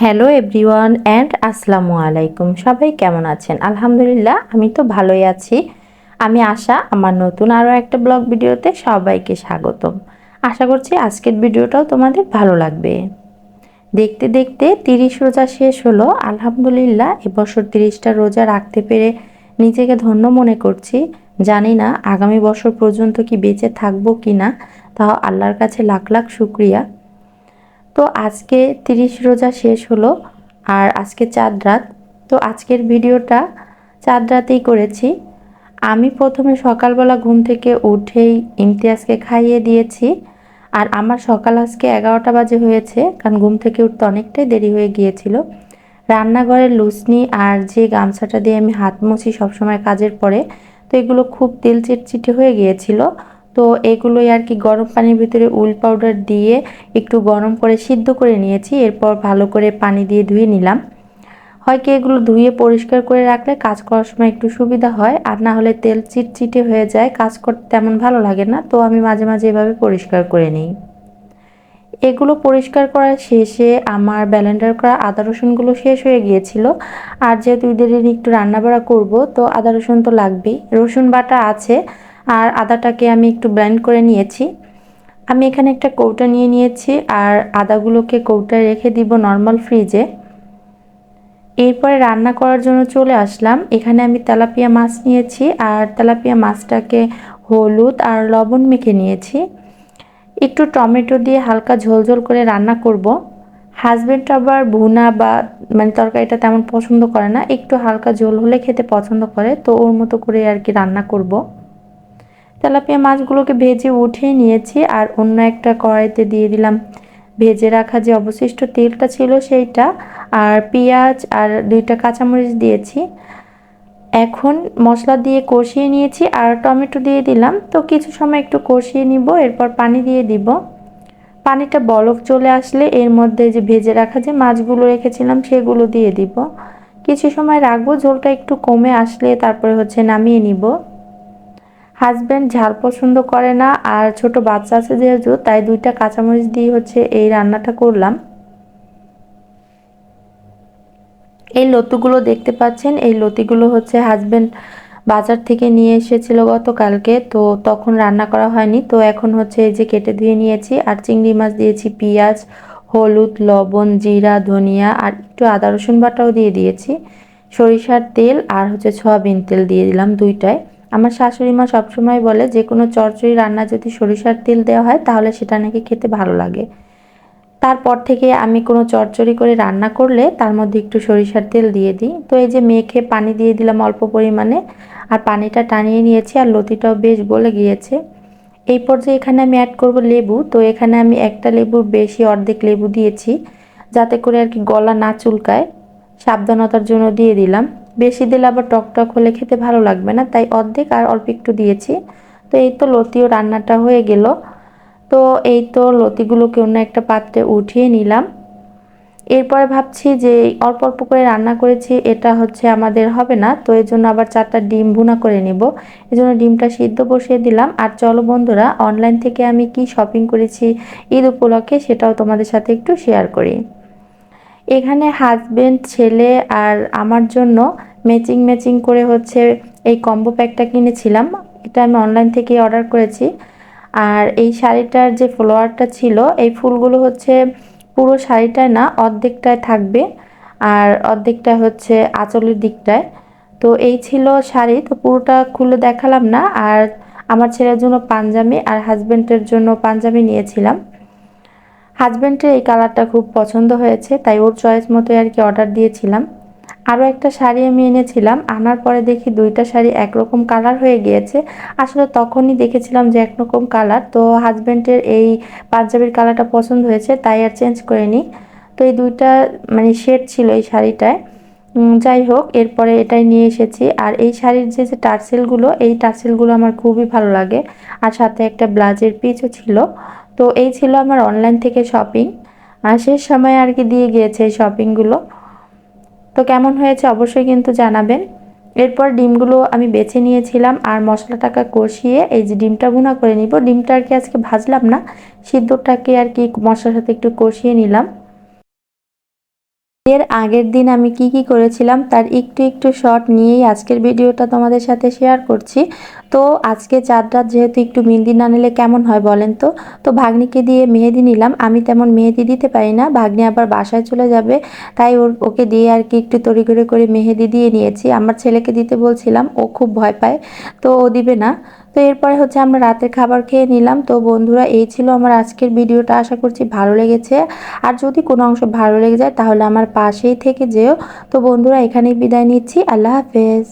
Hello everyone and আসসালামু আলাইকুম। সবাই কেমন আছেন? আলহামদুলিল্লাহ, আমি তো ভালোই আছি। আমি আশা, আমার নতুন আরও একটা ব্লগ ভিডিওতে সবাইকে স্বাগতম। আশা করছি আজকের ভিডিওটাও তোমাদের ভালো লাগবে। দেখতে দেখতে তিরিশ রোজা শেষ হলো। আলহামদুলিল্লাহ এবছর তিরিশটা রোজা রাখতে পেরে নিজেকে ধন্য মনে করছি। জানি না আগামী বছর পর্যন্ত কি বেঁচে থাকব কি না তাও আল্লাহর কাছে লাখ লাখ শুক্রিয়া। তো আজকে তিরিশ রোজা শেষ হলো আর আজকে চাঁদ রাত। তো আজকের ভিডিওটা চাঁদ রাতেই করেছি। আমি প্রথমে সকালবেলা ঘুম থেকে উঠেই ইমতিয়াজকে খাইয়ে দিয়েছি। আর আমার সকাল আজকে এগারোটা বাজে হয়েছে, কারণ ঘুম থেকে উঠতে অনেকটাই দেরি হয়ে গিয়েছিল। রান্নাঘরের লুসনি আর যে গামছাটা দিয়ে আমি হাত মুছি সবসময় কাজের পরে, তো এগুলো খুব তেল চিটচিটে হয়ে গিয়েছিল। তো এগুলোই আর কি গরম পানির ভিতরে উল পাউডার দিয়ে একটু গরম করে সিদ্ধ করে নিয়েছি, এরপর ভালো করে পানি দিয়ে ধুয়ে নিলাম। হয় কি এগুলো ধুয়ে পরিষ্কার করে রাখলে কাজ করার সময় একটু সুবিধা হয়, আর না হলে তেল চিটচিটে হয়ে যায়, কাজ করতে তেমন ভালো লাগে না, তো আমি মাঝে মাঝে এভাবে পরিষ্কার করে নিই। এগুলো পরিষ্কার করার শেষে আমার ব্যালেন্ডার করা আদা রসুনগুলো শেষ হয়ে গিয়েছিল, আর যেহেতু ঈদের একটু রান্নাবাড়া করব, তো আদা রসুন তো লাগবেই। রসুন বাটা আছে আর আদাটাকে আমি একটু ব্লেন্ড করে নিয়েছি। আমি এখানে একটা কৌটা নিয়ে নিয়েছি আর আদাগুলোকে কৌটায় রেখে দিব নর্মাল ফ্রিজে এরপরে রান্না করার জন্য চলে আসলাম। এখানে আমি তেলাপিয়া মাছ নিয়েছি আর তেলাপিয়া মাছটাকে হলুদ আর লবণ মেখে নিয়েছি। একটু টমেটো দিয়ে হালকা ঝোলঝোল করে রান্না করব। হাজব্যান্ড আবার ভুনা বা মানে তরকারিটা তেমন পছন্দ করে না। একটু হালকা ঝোল হলে খেতে পছন্দ করে, তো ওর মতো করে আর কি রান্না করব। তেলাপিয়া মাছগুলোকে ভেজে উঠিয়ে নিয়েছি আর অন্য একটা কড়াইতে দিয়ে দিলাম। ভেজে রাখা যে অবশিষ্ট তেলটা ছিল সেইটা আর পেঁয়াজ আর দুইটা কাঁচামরিচ দিয়েছি। এখন মশলা দিয়ে কষিয়ে নিয়েছি আর টমেটো দিয়ে দিলাম। তো কিছু সময় একটু কষিয়ে নিব, এরপর পানি দিয়ে দিব। পানিটা বলক চলে আসলে এর মধ্যে যে ভেজে রাখা যে মাছগুলো রেখেছিলাম সেগুলো দিয়ে দিব। কিছু সময় রাখব, ঝোলটা একটু কমে আসলে তারপরে হচ্ছে নামিয়ে নিব। হাজব্যান্ড ঝাল পছন্দ করে না আর ছোট বাচ্চা আছে যেহেতু, তাই দুইটা কাঁচামরিচ দিয়ে হচ্ছে এই রান্নাটা করলাম। এই লতুগুলো দেখতে পাচ্ছেন, এই লতিগুলো হচ্ছে হাজব্যান্ড বাজার থেকে নিয়ে এসেছিল গতকালকে, তো তখন রান্না করা হয়নি, তো এখন হচ্ছে এই যে কেটে দিয়ে নিয়েছি, আর চিংড়ি মাছ দিয়েছি, পেঁয়াজ, হলুদ, লবণ, জিরা, ধনিয়া, আর একটু আদা রসুন বাটাও দিয়ে দিয়েছি। সরিষার তেল আর হচ্ছে সয়াবিন তেল দিয়ে দিলাম দুইটায়। আমার শাশুড়ি মা সবসময় বলে, যে কোনো চরচড়ি রান্না যদি সরিষার তেল দেওয়া হয়, তাহলে সেটা নাকি খেতে ভালো লাগে। তারপর থেকে আমি কোনো চরচড়ি করে রান্না করলে, তার মধ্যে একটু সরিষার তেল দিয়ে দিই। তো এই যে মেখে পানি দিয়ে দিলাম অল্প পরিমাণে, আর পানিটা টানিয়ে নিয়েছি, আর লতিটাও বেশ গলে গিয়েছে। এই পর্যায়ে এখানে আমি অ্যাড করব লেবু। তো এখানে আমি একটা লেবুর বেশি অর্ধেক লেবু দিয়েছি, যাতে করে আর কি গলা না চুলকায়। সাবধানতার জন্য দিয়ে দিলাম। বেশি দিলে আবার টক টক হলে খেতে ভালো লাগবে না, তাই অর্ধেক আর অল্প একটু দিয়েছি। তো এই তো লতিও রান্নাটা হয়ে গেল। তো এই তো লতিগুলোকে অন্য একটা পাত্রে উঠিয়ে নিলাম। এরপরে ভাবছি যে অল্প অল্প করে রান্না করেছি, এটা হচ্ছে আমাদের হবে না, তো এর জন্য আবার চারটা ডিম ভুনা করে নিব। জন্য ডিমটা সিদ্ধ বসিয়ে দিলাম। আর চলো বন্ধুরা অনলাইন থেকে আমি কি শপিং করেছি ঈদ উপলক্ষে সেটাও তোমাদের সাথে একটু শেয়ার করি। এখানে হাজবেন্ড ছেলে আর আমার জন্য ম্যাচিং ম্যাচিং করে হচ্ছে এই কম্বো প্যাকটা কিনেছিলাম। এটা আমি অনলাইন থেকে অর্ডার করেছি। আর এই শাড়িটার যে ফ্লোয়ারটা ছিল, এই ফুলগুলো হচ্ছে পুরো শাড়িটায় না, অর্ধেকটায় থাকবে। আর অর্ধেকটা হচ্ছে আঁচলের দিকটায়। তো এই ছিল শাড়ি, তো পুরোটা খুলে দেখালাম না। আর আমার ছেলের জন্য পাঞ্জাবি আর হাজব্যান্ডের জন্য পাঞ্জাবি নিয়েছিলাম। হাজব্যান্ডের এই কালারটা খুব পছন্দ হয়েছে, তাই ওর চয়েস মতো আর কি অর্ডার দিয়েছিলাম। আরও একটা শাড়ি আমি এনেছিলাম, আনার পরে দেখি দুইটা শাড়ি একরকম কালার হয়ে গিয়েছে। আসলে তখনই দেখেছিলাম যে একরকম কালার তো হাজব্যান্ডের এই পাঞ্জাবির কালারটা পছন্দ হয়েছে, তাই আর চেঞ্জ করে নিই তো এই দুইটা মানে শেড ছিল এই শাড়িটায়। যাই হোক, এরপরে এটাই নিয়ে এসেছি। আর এই শাড়ির যে যে টার্সেলগুলো, এই টার্সেলগুলো আমার খুবই ভালো লাগে। আর সাথে একটা ব্লাউজের পিচও ছিল। তো এই ছিল আমার অনলাইন থেকে শপিং আর শেষ সময় আর কি দিয়ে গিয়েছে এই শপিংগুলো তো কেমন হয়েছে অবশ্যই কিন্তু জানাবেন। এরপর ডিমগুলো আমি বেছে নিয়েছিলাম আর মশলাটাকে কষিয়ে এই যে ডিমটা ভুনা করে নিব। ডিমটা আর কি আজকে ভাজলাম না, সিদ্ধটাকে আর কি মশলার সাথে একটু কষিয়ে নিলাম। এর আগের দিন আমি কি কি করেছিলাম তার একটু একটু শর্ট নিয়েই আজকের ভিডিওটা তোমাদের সাথে শেয়ার করছি। তো আজকে চার রাত যেহেতু একটু মেহেদি না নিলে কেমন হয় বলেন তো? তো ভাগ্নিকে দিয়ে মেহেদি নিলাম। আমি তেমন মেহেদি দিতে পারি না। ভাগ্নি আবার বাসায় চলে যাবে। তাই ওর, ওকে দিয়ে আর কি একটু তড়িঘড়ি করে মেহেদি দিয়ে নিয়েছি। আমার ছেলেকে দিতে বলছিলাম। ও খুব ভয় পায়। তো ও দিবে না। তো এরপরে হচ্ছে আমরা রাতের খাবার খেয়ে নিলাম। তো বন্ধুরা, এই ছিল আমার আজকের ভিডিওটা। আশা করছি ভালো লেগেছে। আর যদি কোনো অংশ ভালো লেগে যায়, তাহলে আমার পাশেই থেকে যেও। তো বন্ধুরা, এখানেই বিদায় নিচ্ছি। আল্লাহ হাফেজ।